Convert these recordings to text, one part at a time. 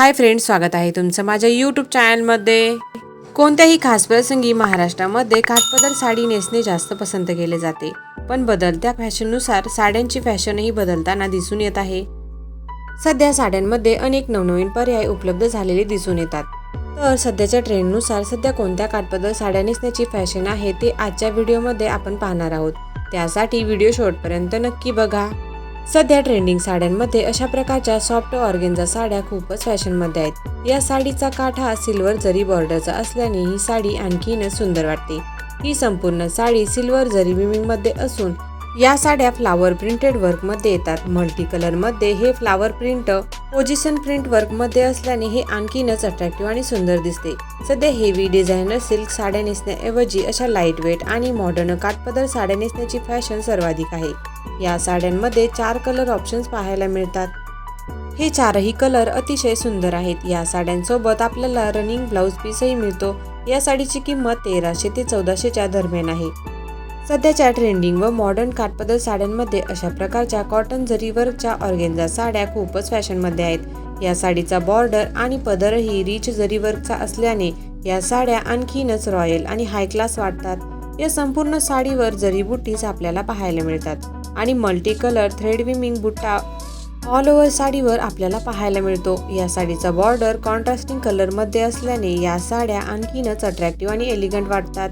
Hi friends स्वागत आहे तुमचं माझ्या यूट्यूब चॅनलमध्ये कोणत्याही खास प्रसंगी महाराष्ट्रामध्ये काठपदर साडी नेसणे जास्त पसंत केले जाते. पण बदलत्या फॅशननुसार साड्यांची फॅशनही बदलताना दिसून येत आहे. सध्या साड्यांमध्ये अनेक नवनवीन पर्याय उपलब्ध झालेले दिसून येतात. तर सध्याच्या ट्रेंडनुसार सध्या कोणत्या काठपदर साड्या नेसण्याची फॅशन आहे ते आजच्या व्हिडिओमध्ये आपण पाहणार आहोत. त्यासाठी व्हिडिओ शेवटपर्यंत नक्की बघा. सध्या ट्रेंडिंग साड्यांमध्ये अशा प्रकारच्या सॉफ्ट ऑर्गेन्झा साड्या खूपच फॅशनमध्ये आहेत. या साडीचा काठ हा सिल्वर जरी बॉर्डरचा असल्याने ही साडी आणखीनच सुंदर वाटते. ही संपूर्ण साडी सिल्वर जरी विमिंगमध्ये असून या साड्या फ्लावर प्रिंटेड वर्कमध्ये येतात. मल्टी कलरमध्ये हे फ्लावर प्रिंट पोझिशन प्रिंट वर्कमध्ये असल्याने हे आणखीनच अट्रॅक्टिव्ह आणि सुंदर दिसते. सध्या हेवी डिझायनर सिल्क साड्या नेसण्याऐवजी अशा लाइट वेट आणि मॉडर्न काठपदर साड्या नेसण्याची फॅशन सर्वाधिक आहे. या साड्यांमध्ये चार कलर ऑप्शन्स पाहायला मिळतात. हे चारही कलर अतिशय सुंदर आहेत. या साड्यांसोबत आपल्याला रनिंग ब्लाऊज पीसही मिळतो. या साडीची किंमत तेराशे ते चौदाशेच्या दरम्यान आहे. सध्याच्या ट्रेंडिंग व मॉडर्न काठपदर साड्यांमध्ये अशा प्रकारच्या कॉटन जरीवरच्या ऑर्गेन्झा साड्या खूपच फॅशनमध्ये आहेत. या साडीचा बॉर्डर आणि पदरही रिच जरीवर्कचा असल्याने या साड्या आणखीनच रॉयल आणि हाय क्लास वाटतात. या संपूर्ण साडीवर जरीबुट्टीज आपल्याला पाहायला मिळतात. आणि मल्टी कलर थ्रेड विमिंग बुट्टा ऑल ओव्हर साडीवर आपल्याला पाहायला मिळतो. या साडीचा बॉर्डर कॉन्ट्रास्टिंग कलरमध्ये असल्याने या साड्या आणखीनच अट्रॅक्टिव्ह आणि एलिगंट वाटतात.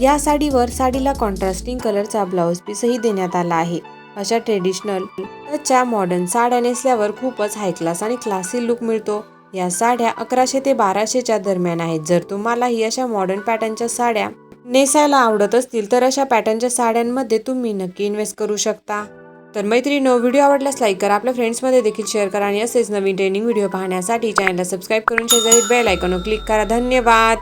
या साडीवर साडीला कॉन्ट्रास्टिंग कलरचा ब्लाऊज पीसही देण्यात आला आहे. अशा ट्रेडिशनल टचच्या मॉडर्न साड्या नेसल्यावर खूपच हाय क्लास आणि क्लासी लुक मिळतो. या साड्या अकराशे ते बाराशेच्या दरम्यान आहेत. जर तुम्हालाही अशा मॉडर्न पॅटर्नच्या साड्या नेसायला आवडत असतील तर अशा पॅटर्नच्या साड्यांमध्ये तुम्ही नक्की इन्व्हेस्ट करू शकता. तर मैत्रिणीनो व्हिडिओ आवडल्यास लाईक करा. आपल्या फ्रेंड्समध्ये देखील शेअर करा आणि असेच नवीन ट्रेनिंग व्हिडिओ पाहण्यासाठी चॅनलला सबस्क्राईब करून शेजारी बेल आयकॉनवर क्लिक करा. धन्यवाद!